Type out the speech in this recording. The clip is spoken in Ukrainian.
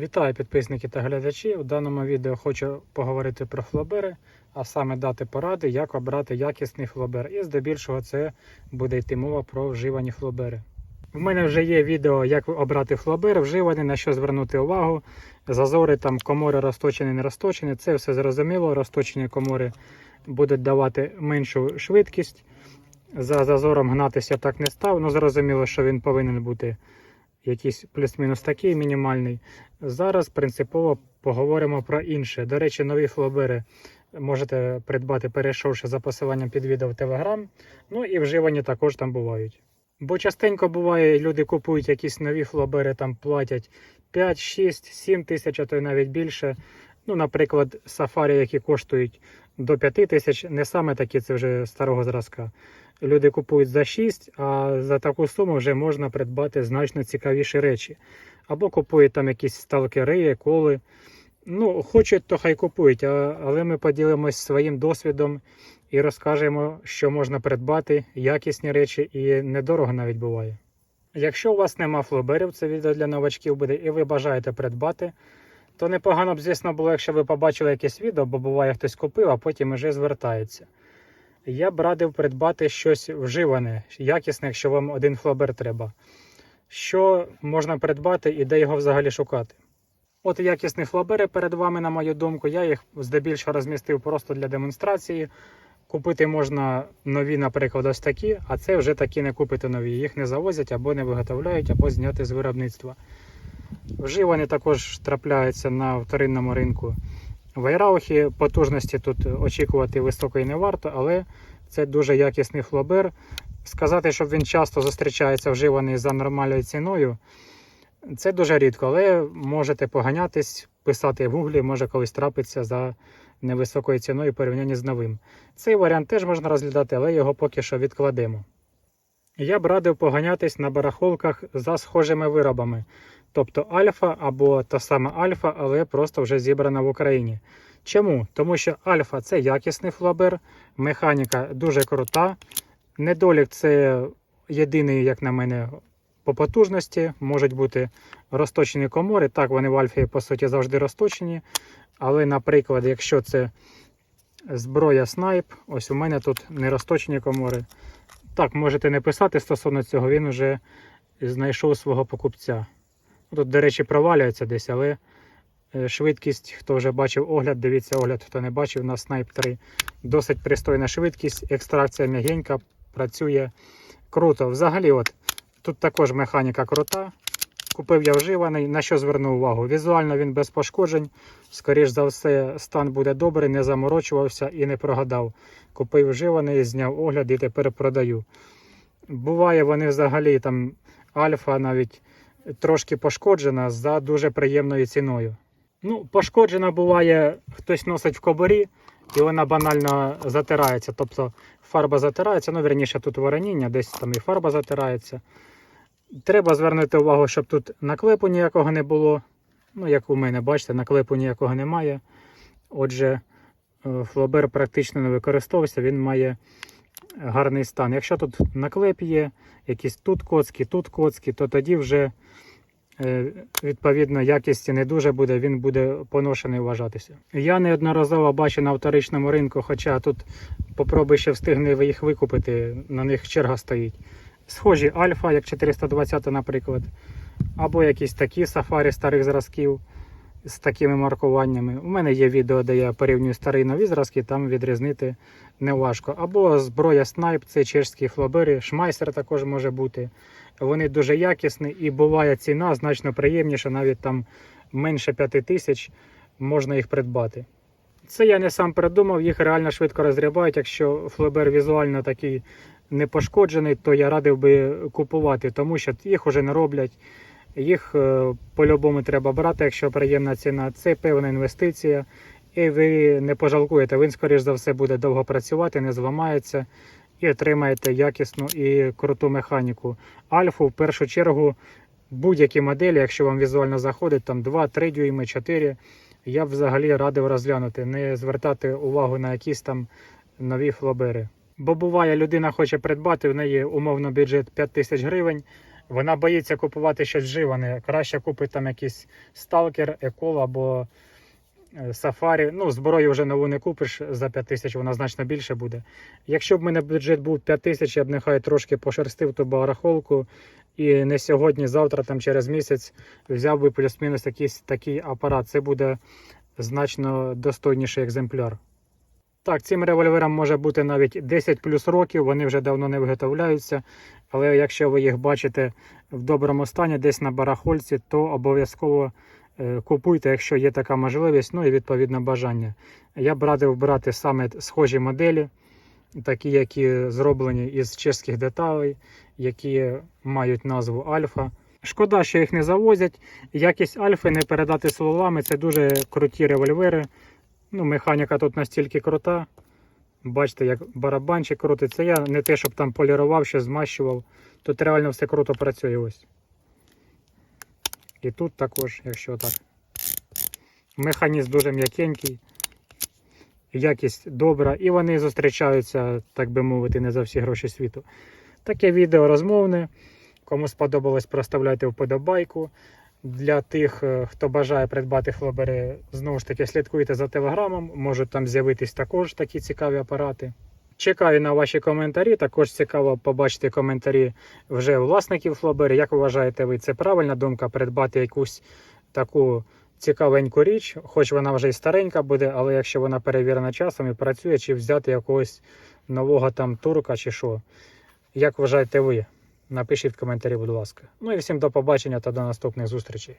Вітаю підписники та глядачі. У даному відео хочу поговорити про флобери, а саме дати поради, як обрати якісний флобер. І здебільшого це буде йти мова про вживані флобери. В мене вже є відео, як обрати флобер, вживаний, на що звернути увагу. Зазори там комори розточені, не розточені. Це все зрозуміло. Розточені комори будуть давати меншу швидкість. За зазором гнатися так не став. Ну зрозуміло, що він повинен бути якийсь плюс-мінус такий мінімальний. Зараз принципово поговоримо про інше. До речі, нові флобери можете придбати, перейшовши за посиланням під відео в Telegram. Ну і вживані також там бувають. Бо частенько буває, люди купують якісь нові флобери, там платять 5, 6, 7 тисяч, а то й навіть більше. Ну, наприклад, сафарі, які коштують до 5 тисяч, не саме такі, це вже старого зразка. Люди купують за 6, а за таку суму вже можна придбати значно цікавіші речі. Або купують там якісь сталкери, коли. Ну, хочуть, то хай купують, але ми поділимось своїм досвідом і розкажемо, що можна придбати, якісні речі і недорого навіть буває. Якщо у вас нема флоберів, це відео для новачків буде, і ви бажаєте придбати, то непогано б, звісно, було, якщо ви побачили якесь відео, бо буває хтось купив, а потім вже звертається. Я б радив придбати щось вживане, якісне, якщо вам один флобер треба. Що можна придбати і де його взагалі шукати? От якісні флобери перед вами, на мою думку, я їх здебільшого розмістив просто для демонстрації. Купити можна нові, наприклад, ось такі, а це вже такі не купити нові. Їх не завозять або не виготовляють, або зняти з виробництва. Вживані також трапляються на вторинному ринку. В Айраухі потужності тут очікувати високої не варто, але це дуже якісний флобер. Сказати, щоб він часто зустрічається вживаний за нормальною ціною, це дуже рідко, але можете поганятись, писати в гуглі, може колись трапиться за невисокою ціною в порівнянні з новим. Цей варіант теж можна розглядати, але його поки що відкладемо. Я б радив поганятись на барахолках за схожими виробами, тобто альфа або та сама альфа, але просто вже зібрана в Україні. Чому? Тому що альфа це якісний флобер, механіка дуже крута. Недолік це єдиний, як на мене, по потужності. Можуть бути розточені комори. Так, вони в альфі, по суті, завжди розточені. Але, наприклад, якщо це зброя снайп, ось у мене тут не розточені комори. Так, можете не писати стосовно цього, він вже знайшов свого покупця. Тут, до речі, провалюється десь, але е, швидкість, хто вже бачив огляд, дивіться огляд, хто не бачив на Snipe 3. Досить пристойна швидкість, екстракція м'ягенька, працює круто. Взагалі, от, тут також механіка крута. Купив я вживаний, на що звернув увагу. Візуально він без пошкоджень. Скоріш за все, стан буде добрий, не заморочувався і не прогадав. Купив вживаний, зняв огляд і тепер продаю. Буває, вони взагалі там альфа навіть трошки пошкоджена за дуже приємною ціною. Ну, пошкоджена буває, хтось носить в кобурі, і вона банально затирається. Тобто фарба затирається, ну, верніше, тут вороніння, десь там і фарба затирається. Треба звернути увагу, щоб тут наклепу ніякого не було. Ну, як у мене, бачите, наклепу ніякого немає. Отже, е, флобер практично не використовується, він має гарний стан. Якщо тут наклеп є, якісь тут коцки, тут коцки, то тоді вже е, відповідно якісті не дуже буде, він буде поношений вважатися. Я неодноразово бачу на вторичному ринку, хоча тут попробуй ще встигни їх викупити, на них черга стоїть. Схожі альфа, як 420, наприклад, або якісь такі сафарі старих зразків з такими маркуваннями. У мене є відео, де я порівнюю старі і нові зразки, там відрізнити не важко. Або зброя снайп, це чешські флобери, шмайсер також може бути. Вони дуже якісні і буває ціна значно приємніша, навіть там менше 5 тисяч можна їх придбати. Це я не сам придумав, їх реально швидко розрібають. Якщо флебер візуально такий не пошкоджений, то я радив би купувати, тому що їх уже не роблять. Їх е, по-любому треба брати, якщо приємна ціна. Це певна інвестиція, і ви не пожалкуєте. Він, скоріш за все, буде довго працювати, не зламається і отримаєте якісну і круту механіку. Альфу в першу чергу будь-які моделі, якщо вам візуально заходить, там 2-3 дюйми, 4, я б взагалі радив розглянути, не звертати увагу на якісь там нові флобери. Бо буває, людина хоче придбати, в неї умовно бюджет 5 тисяч гривень. Вона боїться купувати щось вживане. Краще купить там якийсь сталкер, екол або е, сафарі. Ну, зброю вже нову не купиш за 5 тисяч, вона значно більше буде. Якщо б в мене бюджет був 5 тисяч, я б нехай трошки пошерстив ту барахолку і не сьогодні, завтра, там через місяць взяв би плюс-мінус якийсь такий апарат. Це буде значно достойніший екземпляр. Так, цим револьверам може бути навіть 10 плюс років, вони вже давно не виготовляються. Але якщо ви їх бачите в доброму стані, десь на барахольці, то обов'язково е, купуйте, якщо є така можливість, ну і відповідно бажання. Я б радив брати саме схожі моделі, такі, які зроблені із чеських деталей, які мають назву Альфа. Шкода, що їх не завозять. Якість Альфи не передати словами. Це дуже круті револьвери. Ну, механіка тут настільки крута. Бачите, як барабанчик крутиться. Я не те, щоб там полірував, що змащував. Тут реально все круто працює ось. І тут також, якщо так. Механізм дуже м'якенький, якість добра, і вони зустрічаються, так би мовити, не за всі гроші світу. Таке відео розмовне. Кому сподобалось, проставляйте вподобайку. Для тих, е, хто бажає придбати флобери, знову ж таки, слідкуйте за телеграмом, можуть там з'явитись також такі цікаві апарати. Чекаю на ваші коментарі. Також цікаво побачити коментарі вже власників флобери. Як вважаєте ви, це правильна думка придбати якусь таку цікавеньку річ, хоч вона вже й старенька буде, але якщо вона перевірена часом і працює, чи взяти якогось нового там турка чи що. Як вважаєте ви? Напишіть в коментарі, будь ласка. Ну і всім до побачення та до наступних зустрічей.